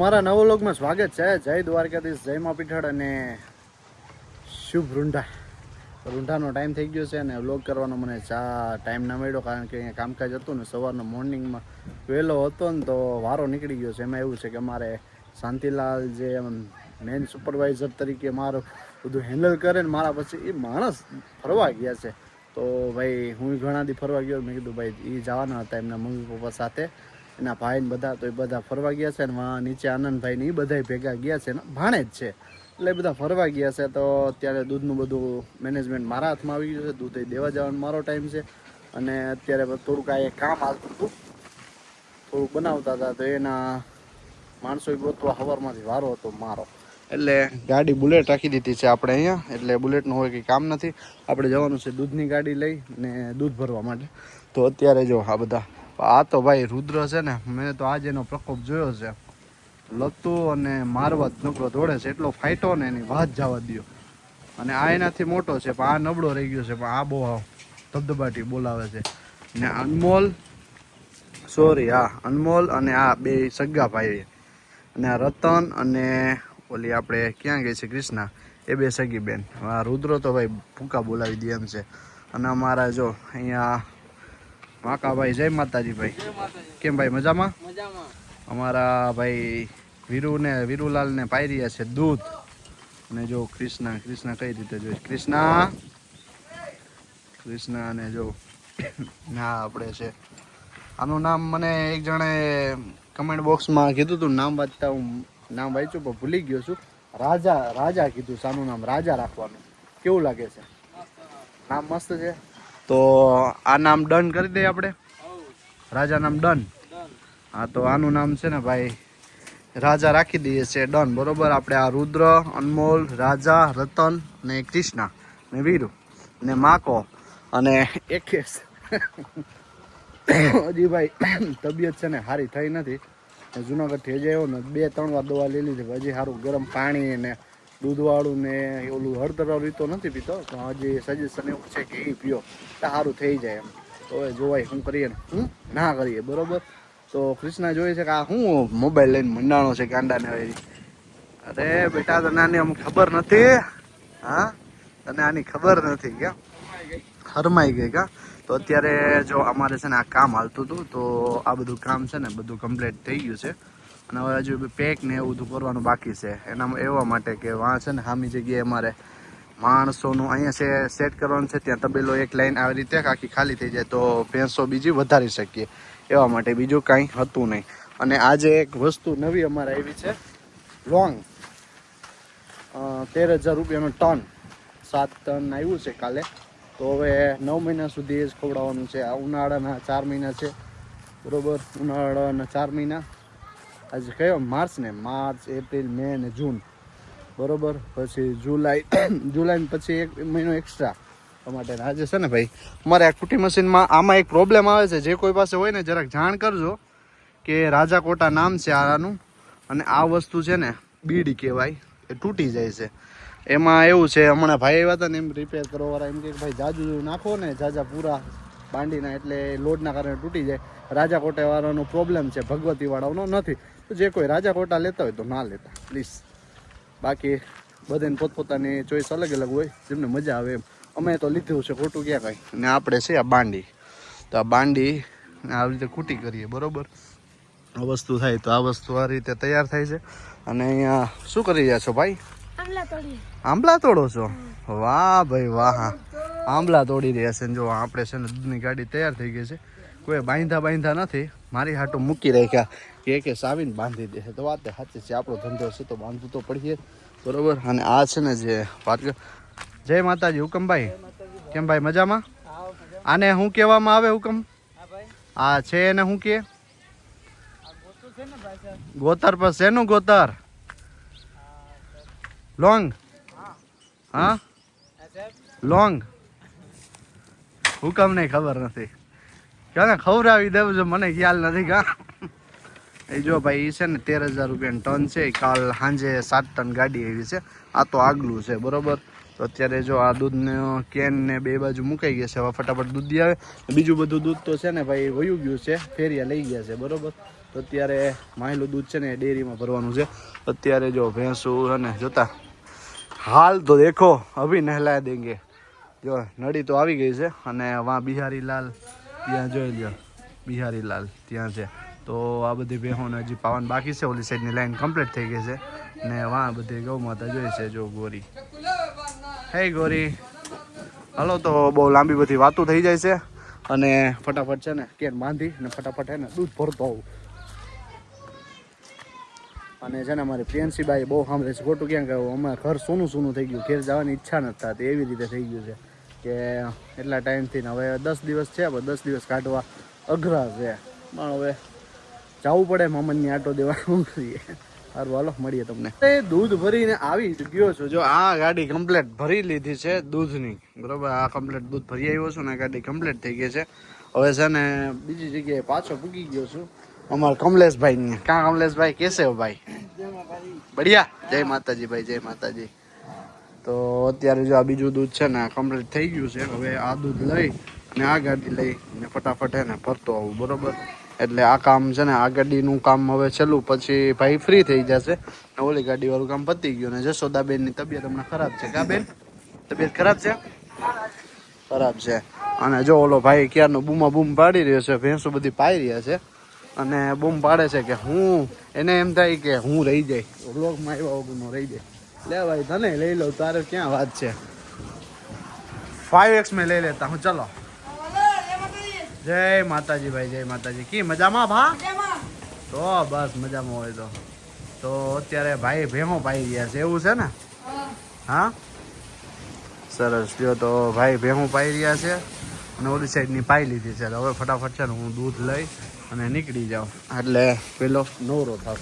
મારા નવો લોકમાં સ્વાગત છે. જય દ્વારકાધીશ, જય મા પીઠળ અને શુભ રૂંઢા. રૂંઢાનો ટાઈમ થઈ ગયો છે અને વ્લોગ કરવાનો મને ચા ટાઈમ ના મળ્યો કારણ કે અહીંયા કામકાજ હતું ને સવારનો મોર્નિંગમાં વહેલો હતો ને તો વારો નીકળી ગયો છે. એમાં એવું છે કે મારે શાંતિલાલ જે મેન સુપરવાઇઝર તરીકે મારું બધું હેન્ડલ કરે ને મારા પછી એ માણસ ફરવા ગયા છે. તો ભાઈ હું ઘણા દી ફરવા ગયો મેં કીધું ભાઈ એ જવાના હતા એમના મમ્મી પપ્પા સાથે. એના ભાઈ ને બધા તો એ બધા ફરવા ગયા છે ને વાં નીચે આનંદભાઈ ને એ બધા ભેગા ગયા છે ને ભાણે જ છે. એટલે બધા ફરવા ગયા છે તો અત્યારે દૂધનું બધું મેનેજમેન્ટ મારા હાથમાં આવી ગયું છે. દૂધ એ દેવા જવાનો મારો ટાઈમ છે. અને અત્યારે થોડુંક આ કામ હાલતું હતું. થોડુંક બનાવતા હતા તો એના માણસો ગોતવા હવારમાંથી વારો હતો મારો. એટલે ગાડી બુલેટ રાખી દીધી છે આપણે અહીંયા. એટલે બુલેટનું હોય કંઈ કામ નથી. આપણે જવાનું છે દૂધની ગાડી લઈ ને દૂધ ભરવા માટે. તો અત્યારે જો આ બધા આ તો ભાઈ રુદ્ર છે ને, મેં તો આજે એનો પ્રકોપ જોયો છે. લતું અને મારવા જ નબળો દોડે છે, એટલો ફાઇટો ને એની વાત જવા દ્યો. અને આ એનાથી મોટો છે, પણ આ નબળો રહી ગયો છે, પણ આ બહુ ધબધબાટી બોલાવે છે. ને અનમોલ, સોરી, હા, અનમોલ અને આ બે સગા ભાઈ. અને આ રતન અને ઓલી આપણે ક્યાં ગઈ છે, ક્રિષ્ના? એ બે સગી બેન. આ રુદ્ર તો ભાઈ ભૂકા બોલાવી દે એમ છે. અને અમારા જો અહીંયા માકાભાઈ જય માતાજી ભાઈ. કેમ ભાઈ મજામાં? મજામાં. અમારા ભાઈ વીરુ ને વીરુલાલ ને પાઈ રહ્યા છે દૂધ. અને જો ક્રિષ્ના ક્રિષ્ના કઈ રીતે જોઈએ ક્રિષ્ના ક્રિષ્ના અને જો ના આપણે છે. આનું નામ મને એક જણે કમેન્ટ બોક્સમાં કીધું હતું નામ વાંચતા હું નામ વાંચ્યું પણ ભૂલી ગયો છું. રાજા રાજા કીધું સાનું નામ રાજા રાખવાનું. કેવું લાગે છે? નામ મસ્ત છે? તો આ નામ ડન કરી દઈએ આપણે. રાજા નામ ડન. હા, તો આનું નામ છે ને ભાઈ, રાજા રાખી દઈએ છે ડન. બરોબર? આપણે આ રુદ્ર, અનમોલ, રાજા, રતન ને કૃષ્ણા ને વીરુ ને માકો અને એકેશ હજી ભાઈ, તબિયત છે ને સારી થઈ નથી. જુનાગઢથી હજી આવ્યો ને બે, ત્રણ વાર દવા લીધી. હજી સારું ગરમ પાણી ને દૂધવાળું ને ઓલું હળદર રીતો નથી પીતો, પણ હજી સજેશન એવું છે કે એ પીઓ, તો સારું થઈ જાય એમ. તો હવે જોવાય શું કરીએ ને. હું ના કરીએ, બરોબર? તો કૃષ્ણા જોઈએ છે કે આ શું મોબાઈલ લઈને મંડાણો છે ગાંડાને હવે અરે બેટા, તને આની અમુક ખબર નથી? હા? તને આની ખબર નથી ક્યાં? હરમાઈ ગઈ કા? તો અત્યારે જો અમારે છે ને આ કામ હાલતું હતું, તો આ બધું કામ છે ને, બધું કમ્પ્લીટ થઈ ગયું છે. અને હવે હજુ પેક ને એવું બધું કરવાનું બાકી છે. એના એવા માટે કે વાં છે ને સામી જગ્યાએ અમારે માણસોનું અહીંયા છે સેટ કરવાનું છે, ત્યાં તબેલો એક લાઈન આવી રીતે આખી ખાલી થઈ જાય તો ભેંસો બીજી વધારી શકીએ. એવા માટે બીજું કાંઈ હતું નહીં. અને આજે એક વસ્તુ નવી અમારે આવી છે. લોંગ તેર હજાર રૂપિયાનો ટન. સાત ટન આવ્યું છે કાલે. તો હવે નવ મહિના સુધી એ જ ખવડાવવાનું છે. આ ઉનાળાના ચાર મહિના છે. બરોબર? ઉનાળાના ચાર મહિના. આજે કયો? માર્ચ ને? માર્ચ, એપ્રિલ, મે ને જૂન. બરોબર? પછી જુલાઈ. જુલાઈ પછી એક મહિનો એક્સ્ટ્રા માટે આજે છે ને ભાઈ, અમારે આ કુટી મશીનમાં આમાં એક પ્રોબ્લેમ આવે છે. જે કોઈ પાસે હોય ને, જરાક જાણ કરજો કે રાજા કોટા નામ છે આનું. અને આ વસ્તુ છે ને, બીડી કહેવાય. એ તૂટી જાય છે. એમાં એવું છે, હમણાં ભાઈ આવ્યા હતા ને એમ રિપેર કરવાવાળા એમ કે, ભાઈ જાજુ નાખો ને, જાજા પૂરા બાંડીના એટલે લોડના કારણે તૂટી જાય. રાજા કોટા વાળાનો પ્રોબ્લેમ છે ભગવતીવાળાનો નથી. તો જે કોઈ રાજા કોટા લેતા હોય તો ના લેતા. પ્લીઝ બાકી બધાને પોતપોતાની ચોઈસ અલગ અલગ હોય જેમને મજા આવે એમ. અમે તો લીધું છે ખોટું ક્યાં કાંઈ? ને આપણે છે આ બાંડી. તો આ બાંડી આવી રીતે કૂટી કરીએ બરોબર? આ વસ્તુ થાય તો આ વસ્તુ આ રીતે તૈયાર થાય છે. અને અહીંયા શું કરી રહ્યા છો ભાઈ? આંબલા તોડો છો? વાહ ભાઈ વાહ આંબલા તોડી રહ્યા છે જો આપણે છે ને દૂધની ગાડી તૈયાર થઈ ગઈ છે. કોઈ બાંધા બાંધા નથી. મારી હાટો મૂકી રાખ્યા. કે કે સાવીને બાંધી દે તો વાત સાચી છે. આપણો ધંધો છે તો બાંધવું તો પડીએ. બરોબર? અને આ છે ને જે વાત જય માતાજી હુકમભાઈ કેમ ભાઈ, મજામાં? આને શું કહેવામાં આવે હુકમ? આ છે એને શું કે? ગોતર પર શેનું ગોતર? લોંગ? હા? લોંગ? હુકમ નહીં ખબર નથી. ક્યાં ખવડાવી દેવું છે, મને ખ્યાલ નથી કા. એ જો ભાઈ એ છે ને તેર હજાર રૂપિયાનું ટન છે. કાલ સાંજે સાત ટન ગાડી આવી છે. આ તો આગલું છે, બરોબર? તો અત્યારે જો આ દૂધને કેન ને બે બાજુ મુકાઈ ગયા છે. હવે ફટાફટ દૂધ આવે. બીજું બધું દૂધ તો છે ને ભાઈ, વયું ગયું છે. ફેરિયા લઈ ગયા છે, બરોબર? તો અત્યારે માયલું દૂધ છે ને ડેરીમાં ભરવાનું છે. અત્યારે જો ભેંસું અને ને જોતા, હાલ તો દેખો અભી નહલા દેંગે. જો નડી તો આવી ગઈ છે અને વાં બિહારીલાલ ત્યાં જોઈ લ્યો. બિહારીલાલ ત્યાં છે. તો આ બધી ભેહોને હજી પાવન બાકી છે, ઓલી સાઈડની લાઈન કમ્પ્લીટ થઈ ગઈ છે. ને વાં બધી ગૌ માતા જોઈ છે, જો ગોરી. હે ગોરી. હલો, તો બહુ લાંબી બધી વાતો થઈ જાય છે. અને ફટાફટ છે ને, કેન બાંધી ને ફટાફટ એને દૂધ ભરતો આવું. અને છે ને અમારી પ્રિયંશીબાઈ બહુ સાંભળે છે ખોટું ક્યાં કહ્યું અમારે ઘર સોનું સોનું થઈ ગયું, ઘેર જવાની ઈચ્છા નથી થતી, એવી રીતે થઈ ગયું છે. કે એટલા ટાઈમથી ને હવે દસ દિવસ છે પણ દસ દિવસ કાઢવા અઘરા છે. પણ હવે જવું પડે મમનની આટો દેવા શું સારું હાલો મળીએ તમને. એ દૂધ ભરીને આવી જ ગયો છું. જો આ ગાડી કમ્પ્લેટ ભરી લીધી છે દૂધની. બરોબર આ કમ્પ્લેટ દૂધ ભરી આવ્યો છું ને ગાડી કમ્પ્લેટ થઈ ગઈ છે. હવે છે ને બીજી જગ્યાએ પાછો પૂકી ગયો છું. અમારા કમલેશભાઈ ને. ક્યાં કમલેશભાઈ? કેસે ભાઈ? બઢિયા. જય માતાજી ભાઈ જય માતાજી. તો અત્યારે જો આ બીજું દૂધ છે ને કમ્પ્લીટ થઈ ગયું છે. હવે આ દૂધ લઈ ને આ ગાડી લઈ ને ફટાફટ એને ફરતો આવું, બરોબર? એટલે આ કામ છે ને, આ ગાડીનું કામ હવે છેલ્લું, પછી ભાઈ ફ્રી થઈ જશે. ને ઓલી ગાડી વાળું કામ પતી ગયું ને જશોદાબેનની તબિયત હમણાં ખરાબ છે. કા બેન? તબિયત ખરાબ છે? ખરાબ છે. અને જો ઓલો ભાઈ ક્યારનો બૂમા બૂમ પાડી રહ્યો છે, ભેંસો બધી પાઈ રહ્યા છે. અને બૂમ પાડે છે કે હું, એને એમ થાય કે હું રહી જાય. લોગમાં આવ્યા વગરનો રહી જાય. લે ભાઈ તને લઈ લઉં તારે ક્યાં વાત છે? ફાઈવ એક્સ મેં લઈ લેતા હું ચલો. જય માતાજી ભાઈ જય માતાજી. કી મજામાં ભા? તો બસ મજામાં હોય તો. તો અત્યારે ભાઈ ભેમો પાઈ રહ્યા છે એવું છે ને? હા. સરસ. જો તો ભાઈ ભેહું પાઈ રહ્યા છે અને ઓલી સાઈડની પાઈ લીધી છે. તો હવે ફટાફટ છે ને હું દૂધ લઈ અને નીકળી જાઉં. એટલે પેલો નવરો થાવ.